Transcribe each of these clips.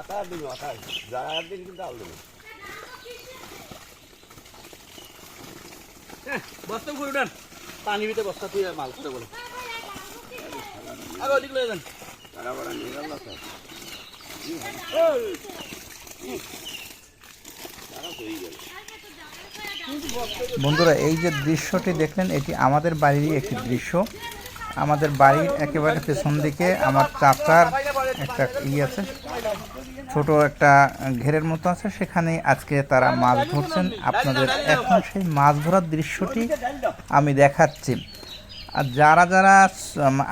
মাথা দিন মাথা যারা দিন কিন্তু আলো বস্তা করে উঠান। পানি ভিতরে বস্তা তুই মাল করে বলো। আগে ওদিকে লয়ে যান। তারা বড় নিয়ে হয়ে গেল বন্ধুরা এই যে দৃশ্যটি দেখলেন এটি আমাদের বাড়িরই একটি দৃশ্য। আমাদের বাড়ির একেবারে পেছন দিকে আমার চাচার একটা ই আছে ছোট একটা ঘেরের মতো আছে সেখানে আজকে তারা মাছ ধরছেন। আপনাদের এখন সেই মাছ ধরার দৃশ্যটি আমি দেখাচ্ছি। আর যারা যারা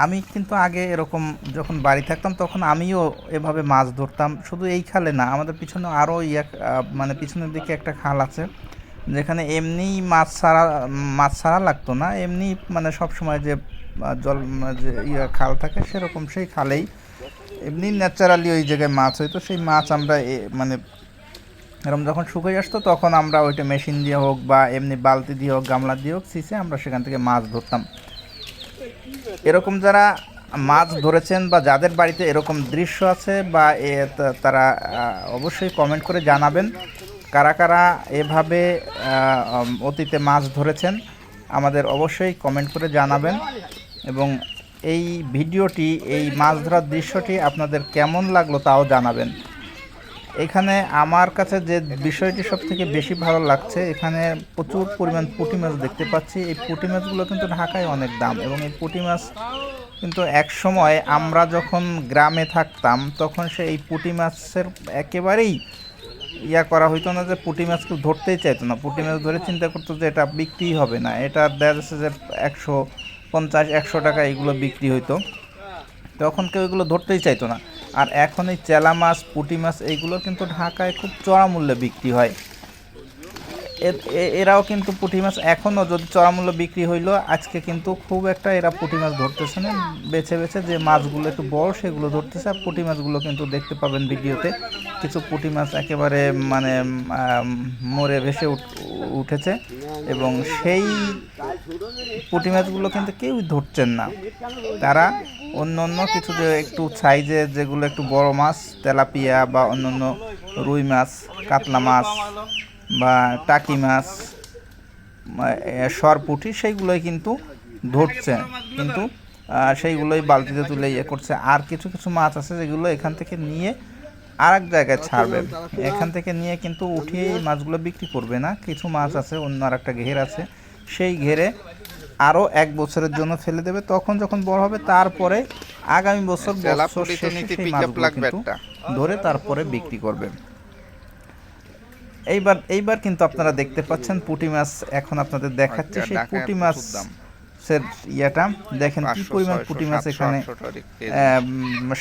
আমি কিন্তু আগে এরকম যখন বাড়ি থাকতাম তখন আমিও এভাবে মাছ ধরতাম। শুধু এই খালে না আমাদের পিছনে আরও আহ, মানে পিছনের দিকে একটা খাল আছে যেখানে এমনি মাছ ছাড়া মাছ ছাড়া লাগতো না। এমনি মানে সব সময় যে জল যে ইয়ে খাল থাকে সেরকম সেই খালেই। এমনি ন্যাচারালি ওই জায়গায় মাছ হইতো সেই মাছ আমরা মানে এরকম যখন শুকিয়ে আসতো, তখন আমরা ওইটা মেশিন দিয়ে হোক বা এমনি বালতি দিয়ে হোক, গামলা দিয়ে হোক, সিসে আমরা সেখান থেকে মাছ ধরতাম। এরকম যারা মাছ ধরেছেন বা যাদের বাড়িতে এরকম দৃশ্য আছে বা এ তারা অবশ্যই কমেন্ট করে জানাবেন কারা কারা এভাবে অতীতে মাছ ধরেছেন। আমাদের অবশ্যই কমেন্ট করে জানাবেন। এবং এই ভিডিওটি, এই মাছ ধরার দৃশ্যটি আপনাদের কেমন লাগল তাও জানাবেন। এখানে আমার কাছে যে বিষয়টি সব থেকে বেশি ভালো লাগছে, এখানে প্রচুর পরিমাণ পুঁটি মাছ দেখতে পাচ্ছি। এই পুঁটি মাছগুলো কিন্তু ঢাকায় অনেক দাম এবং এই পুঁটি মাছ কিন্তু এক সময় আমরা যখন গ্রামে থাকতাম, তখন সে এই পুঁটি মাছের একেবারেই ইয়া করা হইতো না যে পুঁটি মাছ কেউ ধরতেই চাইতো না। পুঁটি মাছ ধরে চিন্তা করতো যে এটা বিক্রি হবে না, এটা দেখা যাচ্ছে যে একশো পঞ্চাশ, একশো টাকা এগুলো বিক্রি হইতো। তখন কেউ এগুলো ধরতেই চাইতো না। আর এখন এই চেলা মাছ, পুঁটি মাছ, এইগুলো কিন্তু ঢাকায় খুব চড়া মূল্যে বিক্রি হয়। এরাও কিন্তু পুঁটি মাছ এখনও যদি চড়া মূল্য বিক্রি হইল, আজকে কিন্তু খুব একটা এরা পুঁটি মাছ ধরতেছে না। বেছে বেছে যে মাছগুলো একটু বড়, সেগুলো ধরতেছে। আর পুঁটি মাছগুলো কিন্তু দেখতে পাবেন ভিডিওতে। কিছু পুঁটি মাছ একেবারে মানে মরে ভেসে উঠ- উঠেছে। এবং সেই পুঁটি মাছগুলো কিন্তু কেউই ধরছেন না। তারা অন্য অন্য কিছু যে একটু সাইজে যেগুলো একটু বড় মাছ, তেলাপিয়া বা অন্য অন্য রুই মাছ, কাতলা মাছ বা টাকি মাছ সরপুটি সেইগুলোই কিন্তু ধরছে কিন্তু সেইগুলোই বালতিতে তুলে ইয়ে করছে। আর কিছু কিছু মাছ আছে যেগুলো এখান থেকে নিয়ে আর এক জায়গায় ছাড়বে এখান থেকে নিয়ে কিন্তু উঠিয়ে এই মাছগুলো বিক্রি করবে না। কিছু মাছ আছে, অন্য আর একটা ঘের আছে। সেই ঘেরে আরও এক বছরের জন্য ফেলে দেবে। তখন যখন বড় হবে তারপরে আগামী বছর বছর শেষে সেই মাছগুলো কিন্তু ধরে তারপরে বিক্রি করবে। এইবার এইবার কিন্তু আপনারা দেখতে পাচ্ছেন পুঁটি মাছ এখন আপনাদের দেখাচ্ছে। সেই পুটি মাছ এর ইয়েটা। দেখেন কি পরিমাণ পুঁটি মাছ এখানে।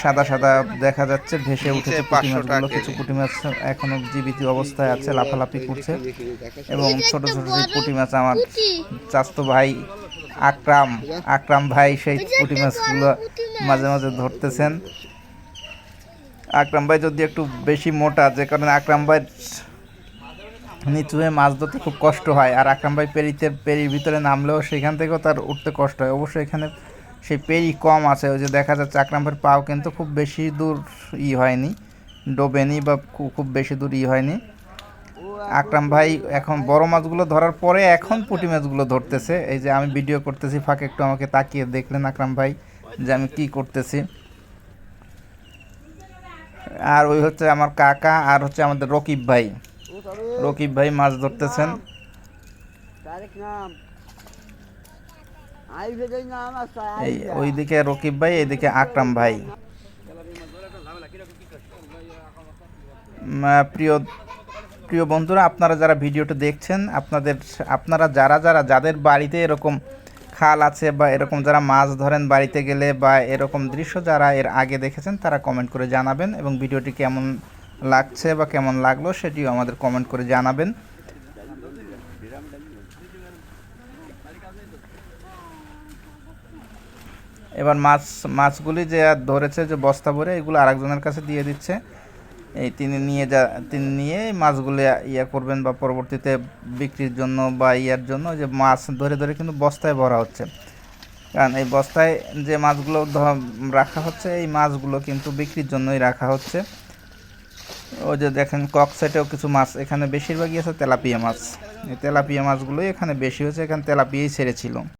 সাদা সাদা দেখা যাচ্ছে ভেসে উঠেছে পুঁটি মাছগুলো। কিছু পুঁটি মাছ এখনও জীবিত অবস্থায় আছে লাফালাফি করছে। এবং ছোট ছোট যে পুঁটি মাছ আমার চাস্তো ভাই আকরাম আকরাম ভাই সেই পুঁটি মাছগুলো মাঝে মাঝে ধরতেছেন। আকরাম ভাই যদি একটু বেশি মোটা যে কারণে আকরাম ভাই নিচু হয়ে মাছ ধরতে খুব কষ্ট হয় আর আকরাম ভাই পেরিতে, পেরির ভিতরে নামলেও সেখান থেকেও তার উঠতে কষ্ট হয়। অবশ্যই এখানে সেই পেরি কম আছে, ওই যে দেখা যাচ্ছে আকরাম ভাইয়ের পাও কিন্তু খুব বেশি দূর ই হয়নি, ডোবেনি বা খুব বেশি দূর ই হয়নি। আকরাম ভাই এখন বড় মাছগুলো ধরার পরে এখন পুঁটি মাছগুলো ধরতেছে। এই যে আমি ভিডিও করতেছি, ফাঁকে একটু আমাকে তাকিয়ে দেখলেন আকরাম ভাই যে আমি কি করতেছি। আর ওই হচ্ছে আমার কাকা আর হচ্ছে আমাদের রকিব ভাই। রকিব ভাই মাছ ধরতেছেন। এই ওইদিকে রকিব ভাই এইদিকে আকরাম ভাই। প্রিয় প্রিয় বন্ধুরা আপনারা যারা ভিডিওটা দেখছেন আপনাদের আপনারা যারা যারা যাদের বাড়িতে এরকম খাল আছে বা এরকম যারা মাছ ধরেন বাড়িতে গেলে বা এরকম দৃশ্য যারা এর আগে দেখেছেন তারা কমেন্ট করে জানাবেন এবং ভিডিওটি কেমন লাগছে বা কেমন লাগল সেটিও আমাদের কমেন্ট করে জানাবেন। এবার মাছ, মাছগুলি যে আর ধরেছে যে বস্তা ভরে, এগুলো আরেকজনের কাছে দিয়ে দিচ্ছে। এই তিনি নিয়ে যা, তিনি নিয়ে মাছগুলো ইয়া করবেন বা পরবর্তীতে বিক্রির জন্য বা ইয়ার জন্য যে মাছ ধরে ধরে কিন্তু বস্তায় ভরা হচ্ছে। কারণ এই বস্তায় যে মাছগুলো রাখা হচ্ছে, এই মাছগুলো কিন্তু বিক্রির জন্যই রাখা হচ্ছে। ওই যে দেখেন, কক সাইটেও কিছু মাছ, এখানে বেশিরভাগই আছে তেলাপিয়া মাছ। এই তেলাপিয়া মাছগুলোই এখানে বেশি হয়েছে, এখানে তেলাপিয়াই ছেড়েছিল।